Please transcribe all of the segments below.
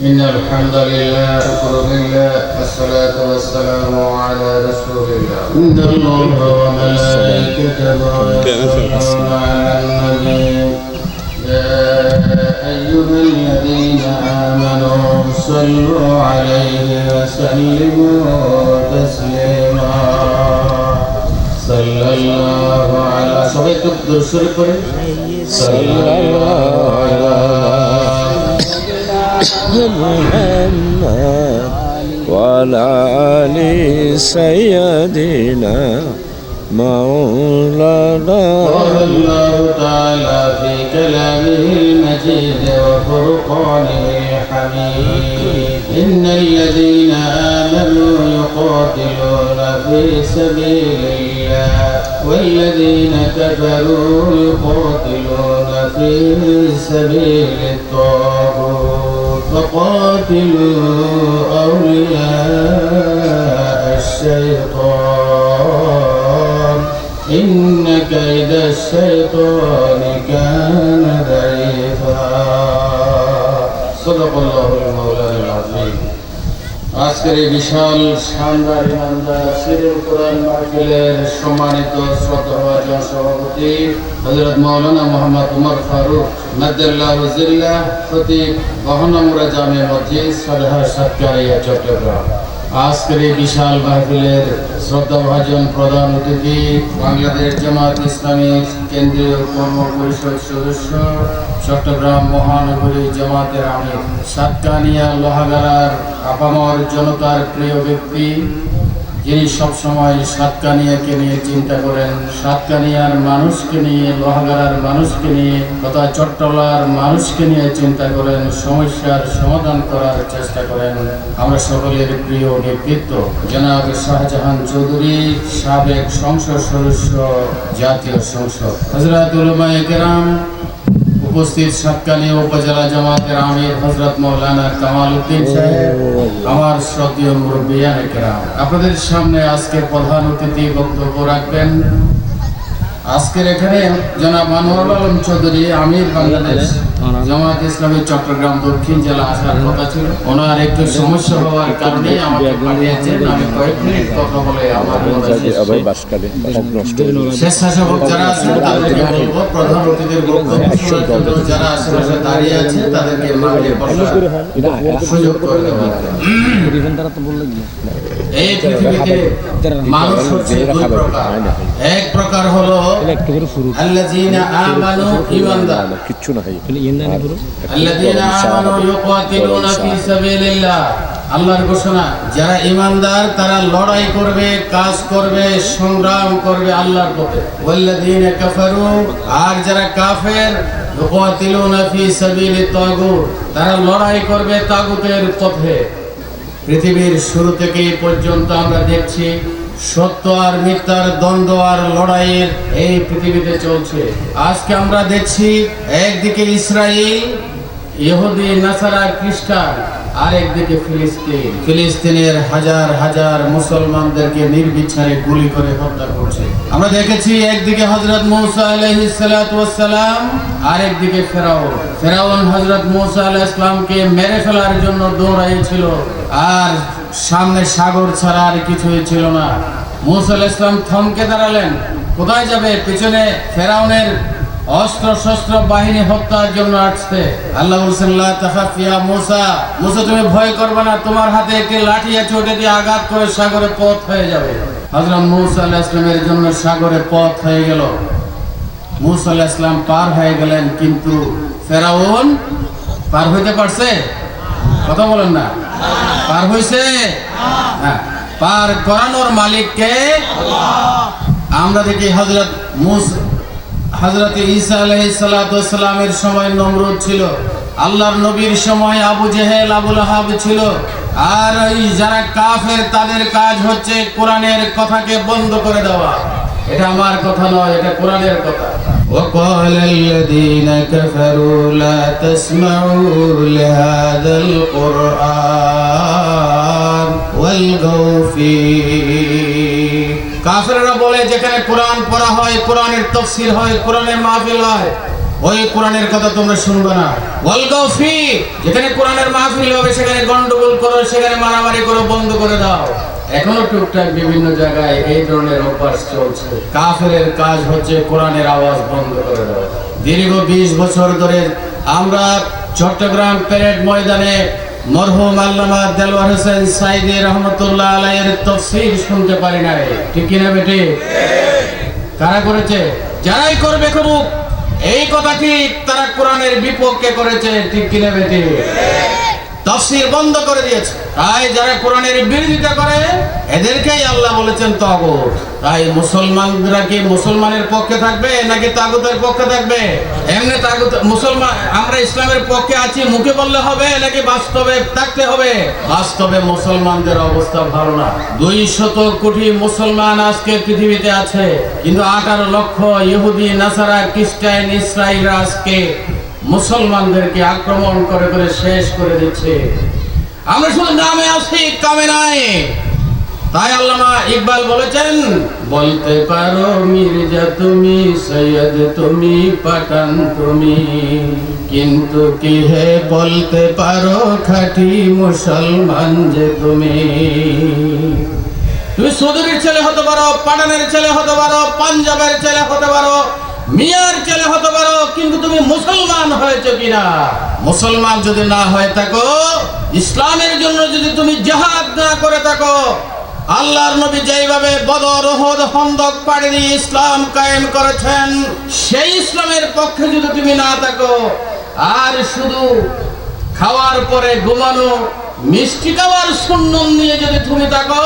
إن الحمد لله شكر لله والصلاة والسلام على رسول الله. إن الله وملائكته يصلون على النبي. يا أيها الذين آمنوا صلوا عليه وسلموا تسليما. صلى الله على صلى الله على محمد وعلى آل سيدنا مولانا. قال الله تعالى في كلامه المجيد وفرقانه الحميد. إن الذين آمنوا يقاتلون في سبيل الله والذين كفروا يقاتلون في سبيل الطاغوت. فقاتلوا أولياء الشيطان. إن كيد الشيطان كان ضعيفا. صدق الله আজকের এই বিশাল শানদার সম্মানিত সভাপতি হজরত মৌলানা মোহাম্মদ উমর ফারুক, মাদ্দাল্লাহ জিল্লা খতিব বহনমরা জামে মসজিদ সালহা সৎকারিয়া চট্টগ্রাম। আজকের এই বিশাল মাহফিলের শ্রদ্ধাভাজন প্রধান অতিথি, বাংলাদেশ জামাত ইসলামী কেন্দ্রীয় কর্ম পরিষদ সদস্য, চট্টগ্রাম মহানগরী জামাতের আমির। সাতকানিয়া লোহাগাড়ার আপামর জনতার প্রিয় ব্যক্তি যিনি সবসময় সাতকানিয়াকে নিয়ে চিন্তা করেন সাতকানিয়ার মানুষকে নিয়ে, লোহাগাড়ার মানুষকে নিয়ে, তথা চট্টলার মানুষকে নিয়ে চিন্তা করেন, সমস্যার সমাধান করার চেষ্টা করেন। আমরা সকলের প্রিয় ব্যক্তিত্ব জনাব শাহজাহান চৌধুরী, সাবেক সংসদ সদস্য, জাতীয় সংসদ। হজরত উলমায়ে কেরাম উপস্থিত সাতকালীয় উপজেলা জামাতের আমির হজরত মৌলানা কামাল উদ্দিন সাহেব, আমার শ্রদ্ধীয় একরাম আপনাদের সামনে আজকে প্রধান অতিথি বক্তব্য রাখবেন। আজকের এখানে জনাব আনোয়ার আলম চৌধুরী, আমির বাংলাদেশ। জামাত ইসলামী চট্টগ্রাম দক্ষিণ জেলা আসার কথা ছিল। ওনার একটু সমস্যা হওয়ার কারণে আমাকে পাঠিয়েছেন। আমি কয়েক মিনিট কথা বলে আমার কথা শেষ আবার করি। বাস কাটে সব নষ্ট যাবে। স্বেচ্ছাসেবক যারা আছেন তাদেরকে বলব প্রধান অতিথির বক্তব্য যারা আশেপাশে দাঁড়িয়ে আছে তাদেরকে মাঠে বসার সুযোগ করে দেওয়া এই পৃথিবীতে মানুষ হচ্ছে দুই প্রকার। এক প্রকার হলো আমানু ঈমানদার। কিচ্ছু না আল্লাহর ঘোষণা যারা ঈমানদার তারা লড়াই করবে কাজ করবে সংগ্রাম করবে আল্লাহর পথে। ওয়াল্লাযীনা আর যারা কাফের তারা লড়াই করবে তাগুতের পথে। পৃথিবীর শুরু থেকে পর্যন্ত আমরা দেখছি সত্য আর মিথ্যার দ্বন্দ্ব আর লড়াইয়ের এই পৃথিবীতে চলছে। আজকে আমরা দেখছি একদিকে ইসরায়েল, ইহুদি, নাসারা, খ্রিস্টান আর একদিকে ফিলিস্তিন। ফিলিস্তিনের হাজার হাজার মুসলমানদেরকে নির্বিচারে গুলি করে হত্যা করছে। আমরা দেখেছি একদিকে হজরত মৌসা সালাতু সালাম আর একদিকে ফেরাউন। ফেরাউন হজরত মৌসা আলাইহিস সালামকে মেরে ফেলার জন্য দৌড়াইছিল। আর সামনে সাগর ছাড়া আর কিছুই ছিল না। মৌসা আলাইহিস সালাম থমকে দাঁড়ালেন। কোথায় যাবে? পিছনে ফেরাউনের বাহিনী হত্যার জন্য আসছে। আল্লাহ ইয়া মুসা। মুসা, তুমি ভয় করবে না। তোমার হাতে একটি লাঠি আছে, ওটা দিয়ে আঘাত করে সাগরে পথ হয়ে যাবে। হযরত মুসা আলাইহিস সালামের জন্য সাগরে পথ হয়ে গেল। মুসা আলাইহিস সালাম পার হয়ে গেলেন, কিন্তু ফেরাউন পার হইতে পারছে? কথা বলেন না। পার হইছে হ্যাঁ। পার করানোর মালিককে আমরা দেখি হযরত মুসা হজরত ঈসা আলাইসালামের সময় নমরুদ ছিল। আল্লাহর নবীর সময় আবু জেহেল, আবুল হাব ছিল। আর এই যারা কাফের, তাদের কাজ হচ্ছে কোরআনের কথাকে বন্ধ করে দেওয়া। এটা আমার কথা নয়, এটা কোরআনের কথা। وقال الذين كفروا لا تسمعوا لهذا القرآن والغوا فيه কাফেররা বলে যেখানে কোরআন পড়া হয় কোরআনের তফসির হয় কোরআনের মাহফিল হয় ওই কোরআনের কথা তোমরা শুনবে না ওয়াল গফি যেখানে কোরআনের মাহফিল হবে সেখানে গন্ডগোল করো সেখানে মারামারি করো বন্ধ করে দাও এখনও টুকটাক বিভিন্ন জায়গায় এই ধরনের অভ্যাস চলছে। কাফেরের কাজ হচ্ছে কোরআনের আওয়াজ বন্ধ করে দেওয়া। দীর্ঘ বিশ বছর ধরে আমরা চট্টগ্রাম প্যারেড ময়দানে মরহুম আল্লামা দেলওয়ার হোসেন রহমতুল্লাহ আলাইয়ের তফসির শুনতে পারি নাই ঠিক কিনা বেটে? কারা করেছে? যারাই করবে করুক এই কথাটি তারা কোরআনের বিপক্ষে করেছে? ঠিক কিনা বেটে? তফসির বন্ধ করে দিয়েছে। তাই যারা কোরআনের বিরোধিতা করে, এদেরকেই আল্লাহ বলেছেন তগত। তাই মুসলমানরা কি মুসলমানের পক্ষে থাকবে নাকি তাগুতের পক্ষে থাকবে? এমনি তাগুত, মুসলমান, আমরা ইসলামের পক্ষে আছি, মুখে বললে হবে নাকি বাস্তবে থাকতে হবে? বাস্তবে মুসলমানদের অবস্থা ভালো না। দুই শত কোটি মুসলমান আজকে পৃথিবীতে আছে, কিন্তু আঠারো লক্ষ ইহুদি, নাসারা, খ্রিস্টান ইসরায়েলরা আজকে মুসলমানদেরকে আক্রমণ করে করে শেষ করে দিচ্ছে। আমরা শুধু নামে আছি কামে নাই। তাই আল্লামা ইকবাল বলেছেন, বলতে পারো মির্জা তুমি, সৈয়দ তুমি, পাঠান তুমি। কিন্তু কি হে বলতে পারো খাঁটি মুসলমান যে তুমি? তুমি সদরের ছেলে হতে পারো, পাঠানের ছেলে হতে পারো, পাঞ্জাবের ছেলে হতে পারো, মিয়ার ছেলে হতে পারো হয়েছে কিনা? মুসলমান যদি না হয়ে থাকো, ইসলামের জন্য যদি তুমি জেহাদ না করে থাকো, আল্লাহর নবী যেইভাবে বদর ওহদ খন্দক পাড়ি ইসলাম কায়েম করেছেন, সেই ইসলামের পক্ষে যদি তুমি না থাকো, আর শুধু খাওয়ার পরে ঘুমানো, মিষ্টি খাওয়ার সুন্নন নিয়ে যদি তুমি থাকো,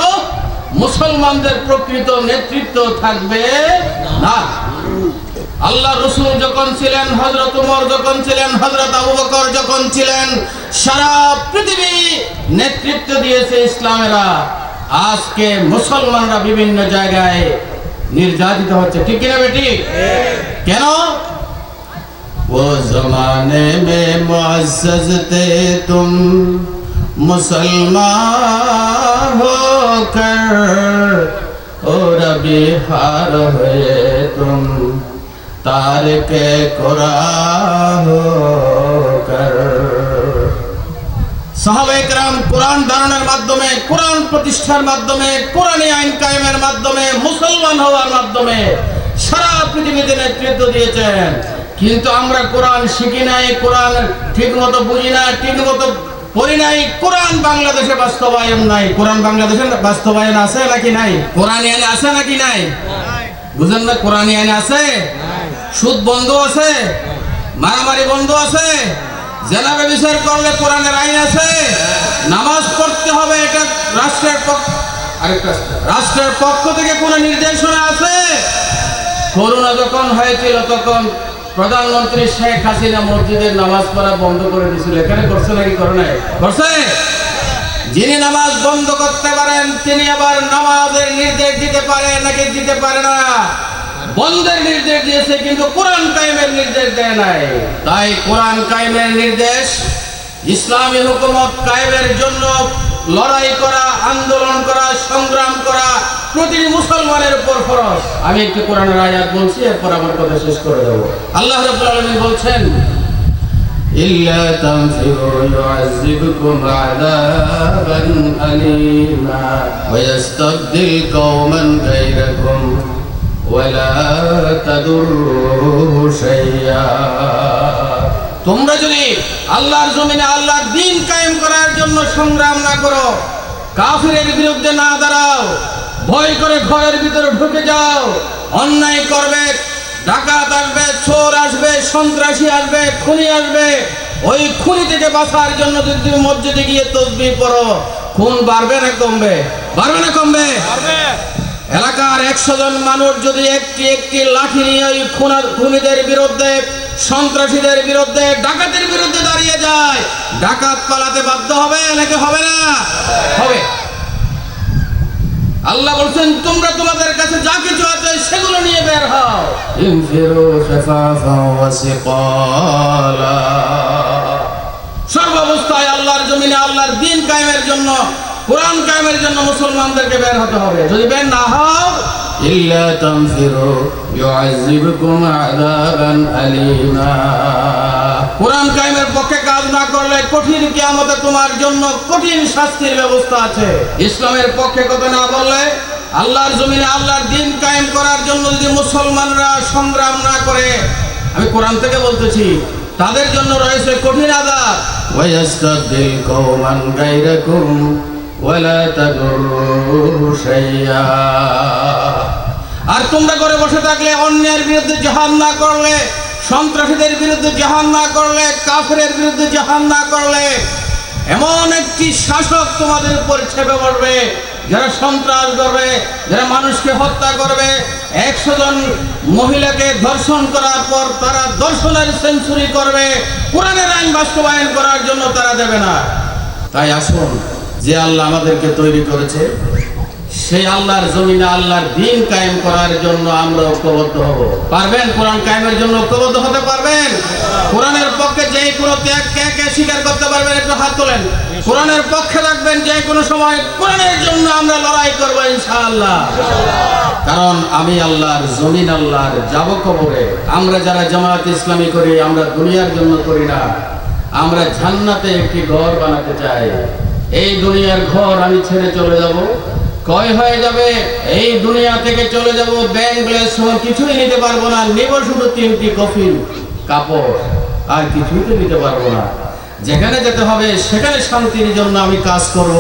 মুসলমানদের প্রকৃত নেতৃত্ব থাকবে না। আল্লাহ রসুল যখন ছিলেন হজরত উমর যখন ছিলেন হজরত আবু বকর যখন ছিলেন, সারা পৃথিবী নেতৃত্ব দিয়েছে ইসলামেরা। আজকে মুসলমানরা বিভিন্ন জায়গায় নির্যাতিত হচ্ছে। ঠিক কিনা বেটি কেন? ও জমানে মে মুআজ্জাজতে তুম মুসলমান হো কর ও রবি হার হয়ে তুম तारक कुरान होकर সাহাবাইকরাম কোরআন ধারণের মাধ্যমে কোরআন প্রতিষ্ঠার মাধ্যমে কোরআনী আইন কায়েমের মাধ্যমে মুসলমান হওয়ার মাধ্যমে সারা পৃথিবীতে নেতৃত্ব দিয়েছেন কিন্তু আমরা কোরআন শিখি নাই কোরআন ঠিক মতো বুঝি না ঠিক মতো পড়ি নাই কোরআন বাংলাদেশে বাস্তবায়ন নাই কোরআন বাংলাদেশে বাস্তবায়ন আছে নাকি নাই কোরআন আইন আছে নাকি নাই বুঝেন না কোরআন আইন আছে সুদ বন্ধ আছে, মারামারি বন্ধ আছে জেনাবে বিচার করলে কোরআনের আইন আছে, নামাজ পড়তে হবে এটা রাষ্ট্রের পক্ষ রাষ্ট্রের পক্ষ থেকে কোনো নির্দেশনা আছে? করোনা যখন হয়েছিল, তখন প্রধানমন্ত্রী শেখ হাসিনা মসজিদের নামাজ পড়া বন্ধ করে দিয়েছিল। এখানে করছে নাকি করে নাই করছে? যিনি নামাজ বন্ধ করতে পারেন, তিনি আবার নামাজের নির্দেশ দিতে পারে নাকি দিতে পারে না? বন্ধের নির্দেশ দিয়েছে, কিন্তু কোরআন কায়েমের নির্দেশ দেয় নাই। তাই কোরআন কায়েমের নির্দেশ, ইসলামী হুকুমত কায়েমের জন্য লড়াই করা, আন্দোলন করা, সংগ্রাম করা প্রতিটি মুসলমানের উপর ফরজ। আমি একটি কোরআনের আয়াত বলছি, এরপর আমার কথা শেষ করে দেব। আল্লাহ রাব্বুল আলামিন বলছেন, ইল্লা তানফিরু ইউআযিবুকুম আযাবান আলীমা ওয়া কওমান গায়রাকুম। ولا تضروه شيئا তোমরা যদি আল্লাহর জমিনে আল্লাহর দিন কায়েম করার জন্য সংগ্রাম না করো কাফিরের বিরুদ্ধে না দাঁড়াও ভয় করে ঘরের ভিতরে ঢুকে যাও অন্যায় করবে ডাকাত আসবে চোর আসবে সন্ত্রাসী আসবে খুনি আসবে ওই খুনি থেকে বাঁচার জন্য যদি তুমি মসজিদে গিয়ে তসবি পড়ো খুন বাড়বে না কমবে বাড়বে না কমবে এলাকার একশো জন মানুষ যদি একটি একটি লাঠি নিয়ে ওই খুনার খুনিদের বিরুদ্ধে সন্ত্রাসীদের বিরুদ্ধে ডাকাতের বিরুদ্ধে দাঁড়িয়ে যায় ডাকাত পালাতে বাধ্য হবে নাকি হবে না? হবে। আল্লাহ বলছেন তোমরা তোমাদের কাছে যা কিছু আছে সেগুলো নিয়ে বের হও। সর্বাবস্থায় আল্লাহর জমিনে আল্লাহর দিন কায়েমের জন্য কোরআন কায়েমের জন্য মুসলমানদেরকে বের হতে হবে। যদি বের না হও ইল্লা তানফিরু ইউআযিবুকুম আযাবান আলিমা। কোরআন কায়েমের পক্ষে কাজ না করলে কঠিন কিয়ামতে তোমার জন্য কঠিন শাস্তির ব্যবস্থা আছে। ইসলামের পক্ষে কথা না বললে আল্লাহর জমিনে আল্লাহর দিন কায়েম করার জন্য যদি মুসলমানরা সংগ্রাম না করে আমি কোরআন থেকে বলতেছি তাদের জন্য রয়েছে কঠিন আদাব ওয়াইয়াস্তাবিল কওমান গায়রাকুম ওয়ালা তাদুরু শাইয়া। আর তোমরা করে বসে থাকলে, অন্যের বিরুদ্ধে জাহান না করলে, সন্ত্রাসীদের বিরুদ্ধে জাহান না করলে, কাফেরের বিরুদ্ধে জাহান না করলে, এমন একটি শাসক তোমাদের উপর ছেপে পড়বে, যারা সন্ত্রাস করবে, যারা মানুষকে হত্যা করবে। একশো জন মহিলাকে ধর্ষণ করার পর তারা ধর্ষণের সেঞ্চুরি করবে। কোরআনের আইন বাস্তবায়ন করার জন্য তারা দেবে না। তাই আসুন যে আল্লাহ আমাদেরকে তৈরি করেছে, সেই আল্লাহর জমিনে আল্লাহর দিন কায়েম করার জন্য আমরা ঐক্যবদ্ধ হব। পারবেন? কোরআন কায়েমের জন্য ঐক্যবদ্ধ হতে পারবেন? কোরআনের পক্ষে যে কোনো ত্যাগ কে কে স্বীকার করতে পারবেন? একটু হাত তোলেন। কোরআনের পক্ষে রাখবেন যে কোনো সময় কোরআনের জন্য আমরা লড়াই করব ইনশাআল্লাহ। কারণ আমি আল্লাহর জমিন, আল্লাহর যাব কবরে আমরা যারা জামায়াত ইসলামী করি, আমরা দুনিয়ার জন্য করি না। আমরা জান্নাতে একটি ঘর বানাতে চাই। এই দুনিয়ার ঘর আমি ছেড়ে চলে যাব। কয় হয়ে যাবে? এই দুনিয়া থেকে চলে যাব, ব্যাংক, ব্যালেন্স কিছুই নিতে পারব না। নেব শুধু তিনটি কফিন, কাপড়, আর কিছুই তো নিতে পারব না। যেখানে যেতে হবে, সেখানে শান্তির জন্য আমি কাজ করব।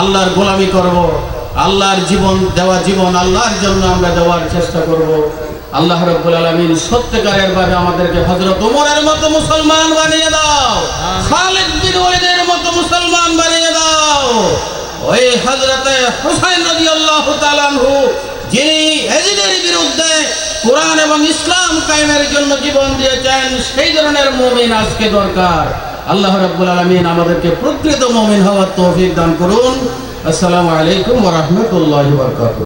আল্লাহর গোলামি করব। আল্লাহর জীবন, দেওয়া জীবন আল্লাহর জন্য আমরা দেওয়ার চেষ্টা করব। আল্লাহ রব্বুল আলামিন সত্যিকারের ভাবে আমাদেরকে হযরত ওমরের মতো মুসলমান বানিয়ে দাও। খালিদ বিন ওয়ালিদের মতো মুসলমান বানিয়ে ওই হযরতে হুসাইন রাদিয়াল্লাহু তাআলা আনহু, যিনি এজিদের বিরুদ্ধে কোরআন এবং ইসলাম কায়েমের জন্য জীবন দিয়েছেন, সেই ধরনের মুমিন আজকে দরকার। আল্লাহ রাব্বুল আলামিন আমাদেরকে প্রকৃত মুমিন হওয়ার তৌফিক দান করুন। আসসালামু আলাইকুম ওয়া রাহমাতুল্লাহি ওয়া বারাকাতুহু।